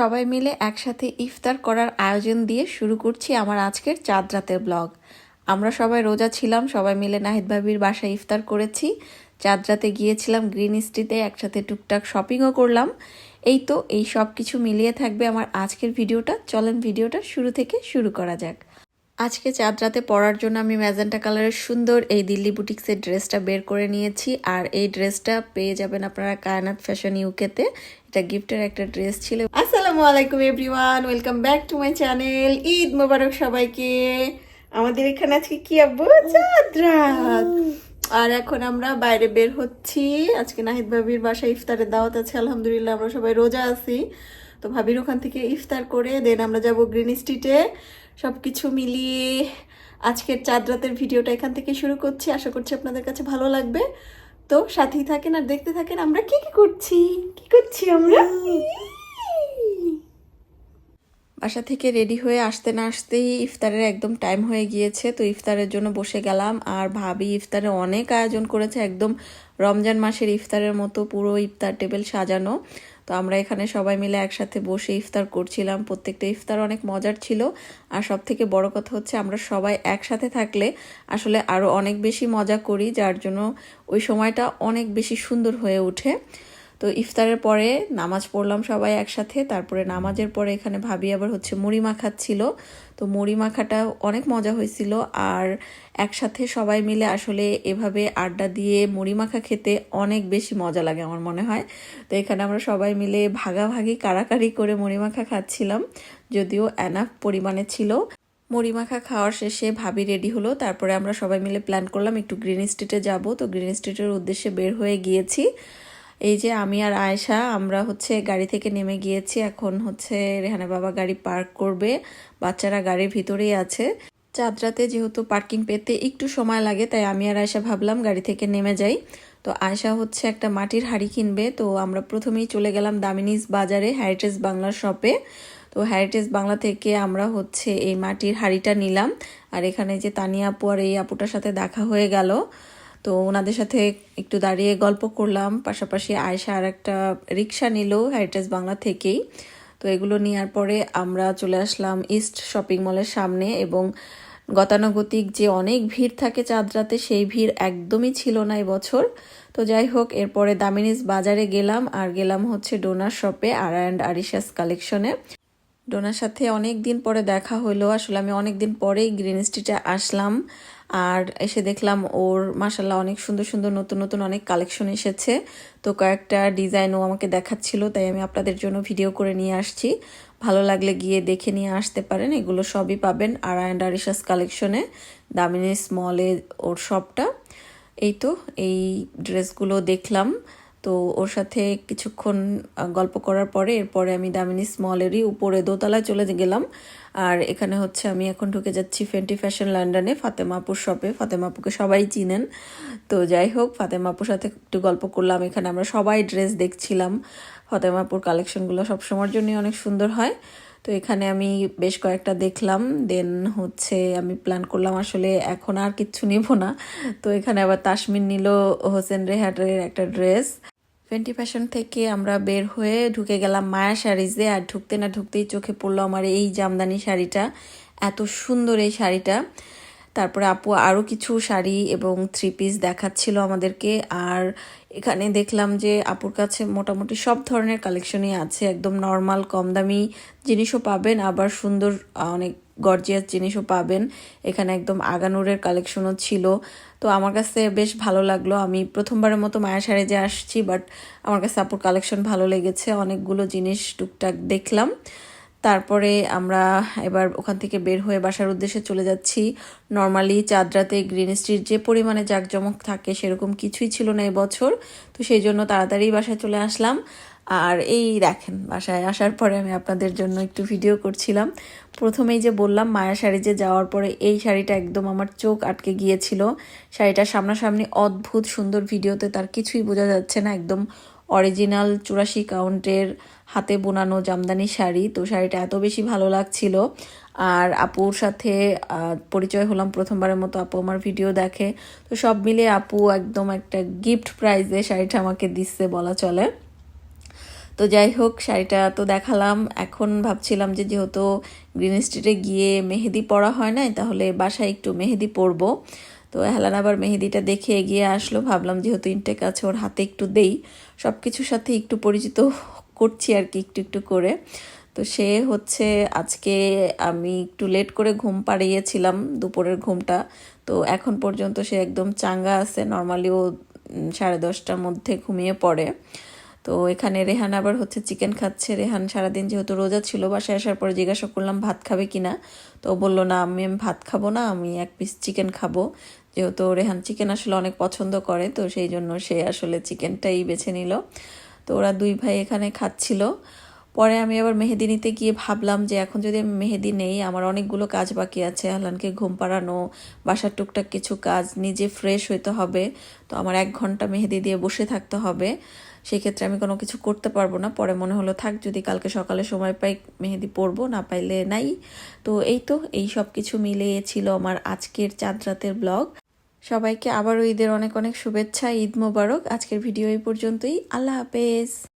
সবাই মিলে একসাথে ইফতার করার আয়োজন দিয়ে শুরু করছি আমার আজকের চাঁদ রাতের ব্লগ। আমরা সবাই রোজা ছিলাম, সবাই মিলে নাহিদ ভাবির বাসায় ইফতার করেছি। চাঁদ রাতে গিয়েছিলাম গ্রিন স্ট্রিটে, একসাথে টুকটাক শপিংও করলাম। এই তো, এই সব কিছু মিলিয়ে থাকবে আমার আজকের ভিডিওটা। চলেন ভিডিওটা শুরু থেকে শুরু করা যাক। আজকে চাঁদ রাতে পরার জন্য আমি ম্যাজেন্টা কালারের সুন্দর এই দিল্লি বুটিক্সের ড্রেসটা বের করে নিয়েছি। আর এই ড্রেসটা পেয়ে যাবেন আপনারা কায়নাত ফ্যাশন ইউকেতে। এটা গিফটের একটা ড্রেস ছিল। আসসালামু আলাইকুম everyone, welcome back to my channel. Eid মোবারক সবাইকে। আমাদের এখানে আজকে কি আব্বু? চাঁদ রাত। আর এখন আমরা বাইরে বের হচ্ছি। আজকে নাহিদ ভাবির বাসায় ইফতারের দাওয়াত আছে, আলহামদুলিল্লাহ আমরা সবাই রোজা আছি। তো ভাবির ওখান থেকে ইফতার করে দেন আমরা যাব গ্রিন স্ট্রিটে সব কিছু মিলিয়ে আজকের চাঁদ রাতের ভিডিওটা এখান থেকে শুরু করছি। আশা করছি আপনাদের কাছে ভালো লাগবে। তো সাথেই থাকেন আর দেখতে থাকেন আমরা কি কি করছি। কি করছি আমরা? বাসা থেকে রেডি হয়ে আসতে না আসতেই ইফতারের একদম টাইম হয়ে গিয়েছে। তো ইফতারের জন্য বসে গেলাম আর ভাবি ইফতারে অনেক আয়োজন করেছে। একদম রমজান মাসের ইফতারের মতো পুরো ইফতার টেবিল সাজানো। তো আমরা এখানে সবাই মিলে একসাথে বসে ইফতার করছিলাম। প্রত্যেকটা ইফতার অনেক মজার ছিল। আর সব থেকে বড় কথা হচ্ছে, আমরা সবাই একসাথে থাকলে আসলে আরও অনেক বেশি মজা করি, যার জন্য ওই সময়টা অনেক বেশি সুন্দর হয়ে ওঠে। তো ইফতারের পরে নামাজ পড়লাম সবাই একসাথে, তারপরে নামাজের পরে এখানে ভাবি আবার হচ্ছে মুড়ি মাখাচ্ছিল তো মুড়ি মাখাটা অনেক মজা হয়েছিল আর একসাথে সবাই মিলে আসলে এভাবে আড্ডা দিয়ে মুড়ি মাখা খেতে অনেক বেশি মজা লাগে আমার মনে হয়। তো এখানে আমরা সবাই মিলে ভাগাভাগি কারাকারি করে মুড়ি মাখা খাচ্ছিলাম, যদিও অ্যানাফ পরিমাণে ছিল। মুড়ি মাখা খাওয়ার শেষে ভাবি রেডি হলো, তারপরে আমরা সবাই মিলে প্ল্যান করলাম একটু গ্রিন স্ট্রিটে যাব। তো গ্রিন স্ট্রিটের উদ্দেশ্যে বের হয়ে গিয়েছি। এই যে আমি আর আয়েশা, আমরা হচ্ছে গাড়ি থেকে নেমে গিয়েছি। এখন হচ্ছে রেহানা বাবা গাড়ি পার্ক করবে। বাচ্চারা গাড়ির ভিতরেই আছে। চাঁদরাতে যেহেতু পার্কিং পেতে একটু সময় লাগে, তাই আমি আর আয়সা ভাবলাম গাড়ি থেকে নেমে যাই। তো আয়সা হচ্ছে একটা মাটির হাড়ি কিনবে। তো আমরা প্রথমেই চলে গেলাম দামিনিস বাজারে হ্যারিটেজ বাংলা শপে তো হ্যারিটেজ বাংলা থেকে আমরা হচ্ছে এই মাটির হাড়িটা নিলাম। আর এখানে যে তানিয়া আপু আর এই আপুটার সাথে দেখা হয়ে গেল। তো ওনাদের সাথে একটু দাঁড়িয়ে গল্প করলাম। পাশাপাশি আয়সা আর একটা রিক্সা নিল হ্যারিটেজ বাংলা থেকেই। তো এগুলো নেওয়ার পরে আমরা চলে আসলাম ইস্ট শপিং মলের সামনে এবং গতানুগতিক যে অনেক ভিড় থাকে চাঁদরাতে, সেই ভিড় একদমই ছিল না এবছর। তো যাই হোক, এরপরে দামিনিস বাজারে গেলাম আর গেলাম হচ্ছে ডোনার শপে আর অ্যান্ড আরিশাস কালেকশনে ডোনার সাথে অনেক দিন পরে দেখা হলো। আসলে আমি অনেক দিন পরেই গ্রিন স্ট্রিটে আসলাম। আর এসে দেখলাম ওর মাসাল্লাহ অনেক সুন্দর সুন্দর, নতুন নতুন অনেক কালেকশন এসেছে। তো কয়েকটা ডিজাইন ও আমাকে দেখাচ্ছিল, তাই আমি আপনাদের জন্য ভিডিও করে নিয়ে আসছি। ভালো লাগলে গিয়ে দেখে নিয়ে আসতে পারেন, এগুলো সবই পাবেন আর অ্যান্ড আরিশাস কালেকশনে। দামিনী স্মলে ওর শপটা এই তো, এই ড্রেসগুলো দেখলাম। তো ওর সাথে কিছুক্ষণ গল্প করার পরে এরপরে আমি দামিনী স্মলেরই উপরে দোতলায় চলে গেলাম। আর এখানে হচ্ছে আমি এখন ঢুকে যাচ্ছি ফেন্টি ফ্যাশন লন্ডনে ফাতেমাপুর শপে ফাতেমাপুকে সবাই চিনেন। তো যাই হোক ফাতেমাপুর সাথে একটু গল্প করলাম। এখানে আমরা সবাই ড্রেস দেখছিলাম। ফাতেমাপুর কালেকশনগুলো সবসময়ের জন্যই অনেক সুন্দর হয়। তো এখানে আমি বেশ কয়েকটা দেখলাম দেন হচ্ছে আমি প্ল্যান করলাম আসলে এখন আর কিচ্ছু নেব না। তো এখানে আবার তাসমিন নিল হোসেন রেহাটের একটা ড্রেস ফেন্টি ফ্যাশন থেকে আমরা বের হয়ে ঢুকে গেলাম মায়া শাড়িজে, আর ঢুকতে না ঢুকতেই চোখে পড়ল আমার এই জামদানি শাড়িটা। এত সুন্দর এই শাড়িটা। তারপরে আপু আরও কিছু শাড়ি এবং থ্রি পিস দেখাচ্ছিল আমাদেরকে। আর এখানে দেখলাম যে আপুর কাছে মোটামুটি সব ধরনের কালেকশনই আছে, একদম নর্মাল কম দামি জিনিসও পাবেন, আবার সুন্দর অনেক গর্জিয়াস জিনিসও পাবেন। এখানে একদম আগানুরের কালেকশনও ছিল। তো আমার কাছে বেশ ভালো লাগল। আমি প্রথমবারের মতো মায়া শাড়ি যে আসছি বাট আমার কাছে আপুর কালেকশন ভালো লেগেছে। অনেকগুলো জিনিস টুকটাক দেখলাম। তারপরে আমরা এবার ওখান থেকে বের হয়ে বাসার উদ্দেশ্যে চলে যাচ্ছি। নর্মালি চাঁদরাতে গ্রিন স্ট্রিট যে পরিমাণে জাঁকজমক থাকে সেরকম কিছুই ছিল না এবছর, তো সেই জন্য তাড়াতাড়ি বাসায় চলে আসলাম। আর এই দেখেন, বাসায় আসার পরে আমি আপনাদের জন্য একটু ভিডিও করছিলাম। প্রথমেই যে বললাম, মায়া শাড়ি যে যাওয়ার পরে এই শাড়িটা একদম আমার চোখ আটকে গিয়েছিল। শাড়িটা সামনাসামনি অদ্ভুত সুন্দর ভিডিওতে তার কিছুই বোঝা যাচ্ছে না, একদম অরিজিনাল চুরাশি কাউন্টের হাতে বোনানো জামদানি শাড়ি। তো শাড়িটা এত বেশি ভালো লাগছিল। আর আপুর সাথে পরিচয় হলাম প্রথমবারের মতো, আপু আমার ভিডিও দেখে। তো সব মিলে আপু একদম একটা গিফট প্রাইজে শাড়িটা আমাকে দিচ্ছে বলা চলে। তো যাই হোক, শাড়িটা তো দেখালাম। এখন ভাবছিলাম যে যেহেতু গ্রিন স্ট্রিটে গিয়ে মেহেদি পরা হয় নাই, তাহলে বাসায় একটু মেহেদি পরবো। তো হেলান আবার মেহেদিটা দেখে এগিয়ে আসলো। ভাবলাম যেহেতু ইনটেক আছে, ওর হাতে একটু দেই। সব কিছুর সাথে একটু পরিচিত করছি আর কি, একটু একটু করে। তো সে হচ্ছে, আজকে আমি একটু লেট করে ঘুম পাড়িয়েছিলাম দুপুরের ঘুমটা। তো এখন পর্যন্ত সে একদম চাঙ্গা আছে। নর্মালি ও সাড়ে দশটার মধ্যে ঘুমিয়ে পড়ে। তো এখানে রেহান আবার হচ্ছে চিকেন খাচ্ছে। রেহান সারাদিন যেহেতু রোজা ছিল, বাসায় আসার পরে জিজ্ঞাসা করলাম, ভাত খাবে কিনা? তো ও বলল, না, আমি ভাত খাব না, আমি এক পিস চিকেন খাব। যেহেতু রেহান চিকেন আসলে অনেক পছন্দ করে, তো সেই জন্য সে আসলে চিকেনটাই বেছে নিল। তো ওরা দুই ভাই এখানে খাচ্ছিল। পরে আমি আবার মেহেদি নিতে গিয়ে ভাবলাম যে এখন যদি আমি মেহেদি নেই, আমার অনেকগুলো কাজ বাকি আছে হালানকে ঘুম পাড়ানো, বাসার টুকটাক কিছু কাজ, নিজে ফ্রেশ হইতে হবে, তো আমার এক ঘণ্টা মেহেদি দিয়ে বসে থাকতে হবে। সেক্ষেত্রে আমি কোনো কিছু করতে পারব না। পরে মনে হলো, থাক, যদি কালকে সকালে সময় পাই, মেহেদি পরবো, না পাইলে নাই। তো এই তো, এই সব কিছু মিলিয়ে ছিল আমার আজকের চাঁদ রাতের ব্লগ। সবাইকে আবারও ঈদের অনেক অনেক শুভেচ্ছা, ঈদ মোবারক। আজকের ভিডিও এই পর্যন্তই। আল্লাহ হাফেজ।